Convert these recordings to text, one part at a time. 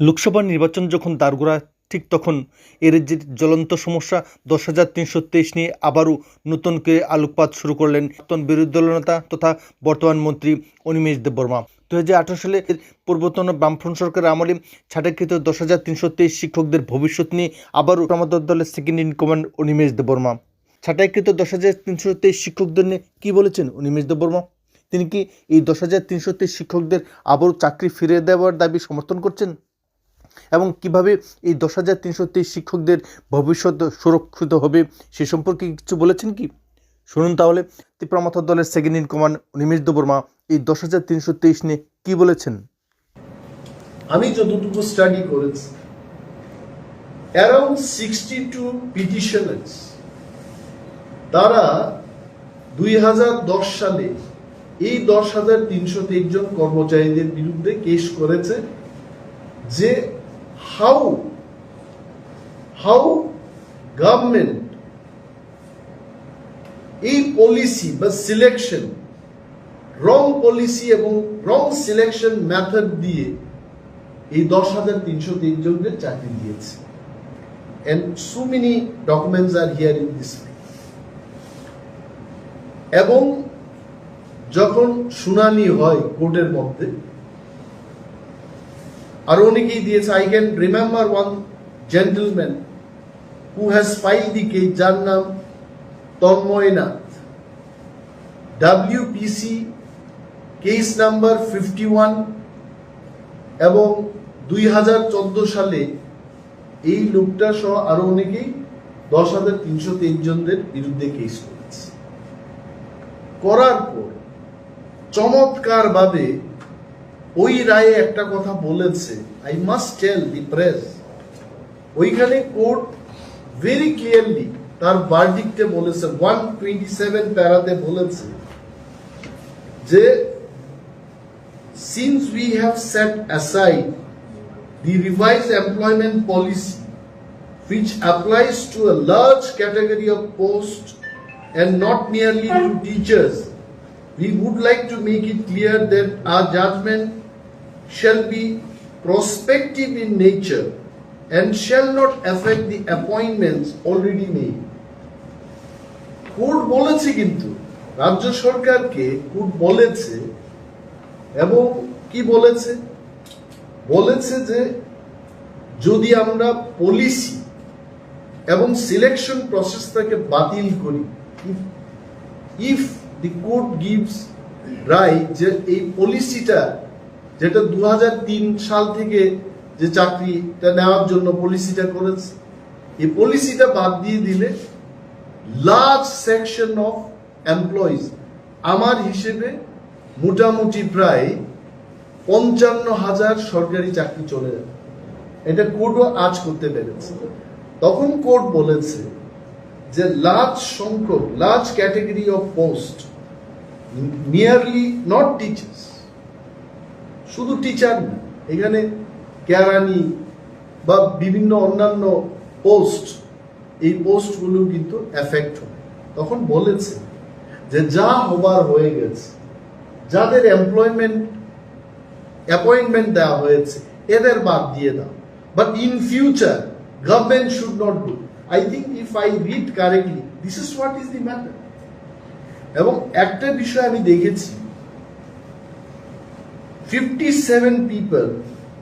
লোকসভা নির্বাচন যখন দাঁড়গোড়া ঠিক তখন এ রাজ্যের জ্বলন্ত সমস্যা দশ হাজার তিনশো তেইশ নিয়ে আবারও নতুন করে আলোকপাত শুরু করলেন প্রাক্তন বিরোধী দলনেতা তথা বর্তমান মন্ত্রী অনিমেষ দেববর্মা। দু হাজার আঠারো সালে পূর্বতন বামফ্রন্ট সরকারের আমলে ছাঁটাইকৃত দশ হাজার তিনশো তেইশ শিক্ষকদের ভবিষ্যৎ নিয়ে আবারও আমাদের দলের second in command Animesh Debbarma. ছাঁটাইকৃত দশ হাজার তিনশো তেইশ শিক্ষকদের নিয়ে কী বলেছেন অনিমেষ দেববর্মা? তিনি কি এই দশ হাজার তিনশো তেইশ শিক্ষকদের আবারও চাকরি ফিরিয়ে দেওয়ার দাবি সমর্থন করছেন? এবং কীভাবে এই দশ হাজার তিনশো তেইশ শিক্ষকদের ভবিষ্যৎ সুরক্ষিত হবে সে সম্পর্কে কিছু বলেছেন কি? শুনুন তাহলে। তীব্রমাথা দলের second in command Nimesh Debbarma এই দশ হাজার তিনশো তেইশ নিয়ে কী বলেছেন? আমি যতটুকু স্টাডি করেছি অ্যারাউন্ড সিক্সটি টু পিটিশনার্স তারা দুই হাজার দশ সালে এই দশ হাজার তিনশো জন কর্মচারীদের বিরুদ্ধে কেস করেছে যে হাউ হাউ গভর্নমেন্ট এই পলিসি বা সিলেকশন রং পলিসি এবং রং সিলেকশন মেথড দিয়ে এই দশ হাজার তিনশো তিন জনকে চাকরি দিয়েছে। And so many documents are here in this এবং যখন শুনানি হয় কোর্টের মধ্যে আর অনেকেই দিয়েছে I can remember one gentleman who has file the case যার নাম Tanmoynath. WPC case number fifty one এবং দুই হাজার চোদ্দ সালে এই লোকটা সহ আরও অনেকেই দশ হাজার তিনশো তেইশ জনদের বিরুদ্ধে কেস করেছে। করার পর চমৎকার ভাবে ওই রায়ে একটা কথা বলেছে I must tell the press ওইখানে কোর্ট ভেরি ক্লিয়ারলি তার বার্ডিকটে বলেছে ওয়ান টোয়েন্টি সেভেন প্যারাতে বলেছে যে since we have set aside the revised employment policy which applies to a large category of posts and not merely to teachers, we would like to make it clear that our judgment shall be prospective in nature and shall not affect the appointments already made. Court বলেছে কিন্তু, রাজ্য সরকারকে court বলেছে এবং কি বলেছে বলেছে যে যদি আমরা পলিসি এবং সিলেকশন প্রসেসটাকে বাতিল করি if the court gives right যে এই পলিসিটা যেটা দু হাজার তিন সাল থেকে যে চাকরিটা নেওয়ার জন্য পলিসিটা করেছে, এই পলিসিটা বাদ দিয়ে দিলে লার্জ সেকশন অফ এমপ্লয়িজ আমার হিসেবে মোটামুটি প্রায় পঞ্চান্ন হাজার সরকারি চাকরি চলে যাবে। এটা কোর্টও আজ করতে পেরেছে। তখন কোর্ট বলেছে যে লার্জ সংখ্যক large category of post nearly not teachers শুধু টিচার এখানে কেরানি বা বিভিন্ন অন্যান্য পোস্ট এই পোস্টগুলো কিন্তু এফেক্ট হবে তখন বলেছে যে যা হবার হয়ে গেছে, যাদের এমপ্লয়মেন্ট অ্যাপয়েন্টমেন্ট দেওয়া হয়েছে, এদের বাদ দিয়ে দাও। But in future government should not do I think if I read correctly this is what is the matter এবং একটা বিষয় আমি দেখেছি ফিফটি সেভেন পিপল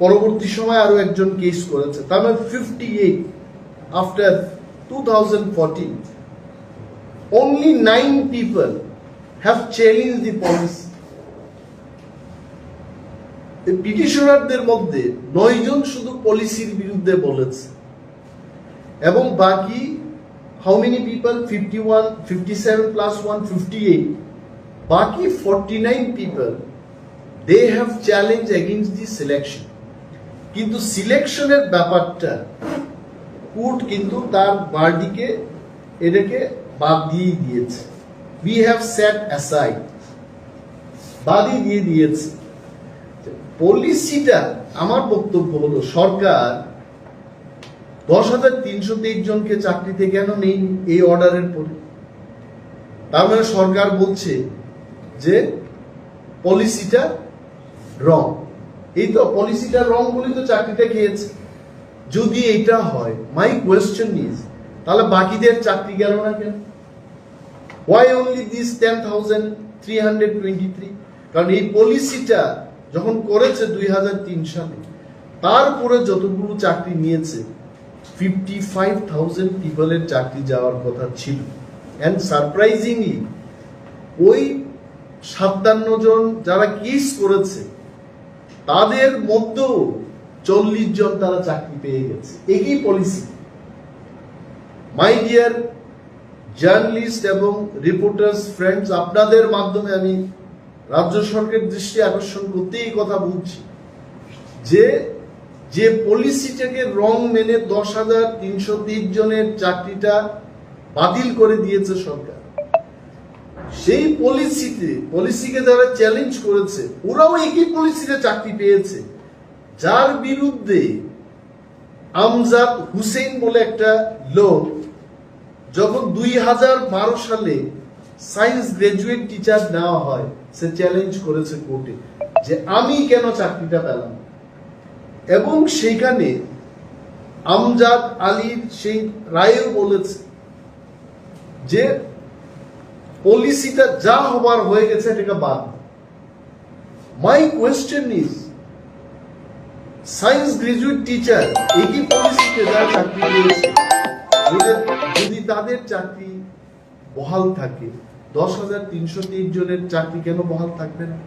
পরবর্তী সময় আরও একজন কেস করেছে। তার মানে fifty eight after two thousand fourteen nine people have challenged the policy. এই পিটিশনারদের মধ্যে নয় জন শুধু পলিসির বিরুদ্ধে বলেছে। এবং বাকি how many people fifty one fifty seven plus one fifty eight বাকি forty nine people they have challenge against the selection কিন্তু সিলেকশনের ব্যাপারটা কোর্ট কিন্তু তার বার্ডিকে এটাকে বাদ দিয়ে দিয়েছে। উই হ্যাভ সেট অ্যাসাইড বাদই দিয়ে দিয়েছে। পলিসিটা আমার বক্তব্য হলো, সরকার দশ হাজার তিনশো তেইশ জনকে চাকরিতে কেন নেই এই অর্ডারের পরে? তার মানে সরকার বলছে যে পলিসিটা রং। এই তো পলিসিটা রং বলে তো চাকরিটা খেয়েছে যদি এটা হয় মাই কোয়েশ্চেন ইজ তাহলে বাকিদের চাকরি গেল না কেন? Why only this ten thousand three hundred twenty three কারণ এই পলিসিটা যখন করেছে দুই হাজার তিন সালে, তারপরে যতগুলো চাকরি নিয়েছে ফিফটি ফাইভ থাউজেন্ড পিপলের চাকরি যাওয়ার কথা ছিল। অ্যান্ড সারপ্রাইজিংলি ওই সাতান্ন জন যারা কেস করেছে তাদের মধ্যেও চল্লিশ জন তারা চাকরি পেয়ে গেছে। একই পলিসি মাই ডিয়ার জার্নালিস্ট এবং রিপোর্টার্স ফ্রেন্ডস আপনাদের মাধ্যমে আমি রাজ্য সরকারের দৃষ্টি আকর্ষণ করতে এই কথা বলছি যে যে পলিসিটাকে রং মেনে দশ হাজার তিনশো তিন জনের চাকরিটা বাতিল করে দিয়েছে সরকার। সেই পলিসিতে পলিসিকে যারা চ্যালেঞ্জ করেছে, ওরাও একই পলিসিতে চাকরি পেয়েছে। যার বিরুদ্ধে আমজাদ হুসেন বলে একটা লোক যখন দুই হাজার বারো সালে সায়েন্স গ্রাজুয়েট টিচার নেওয়া হয়, সে চ্যালেঞ্জ করেছে কোর্টে যে আমি কেন চাকরিটা পেলাম? এবং সেইখানে আমজাদ আলীর সেই রায়েও বলেছে যে পলিসিটা যা হবার হয়ে গেছে এটাকে বাদ my question is science graduate teacher একই পলিসিতে যারা চাকরি পেয়েছে, যদি তাদের চাকরি বহাল থাকে, দশ হাজার তিনশো তিন জনের চাকরি কেন বহাল থাকবে না?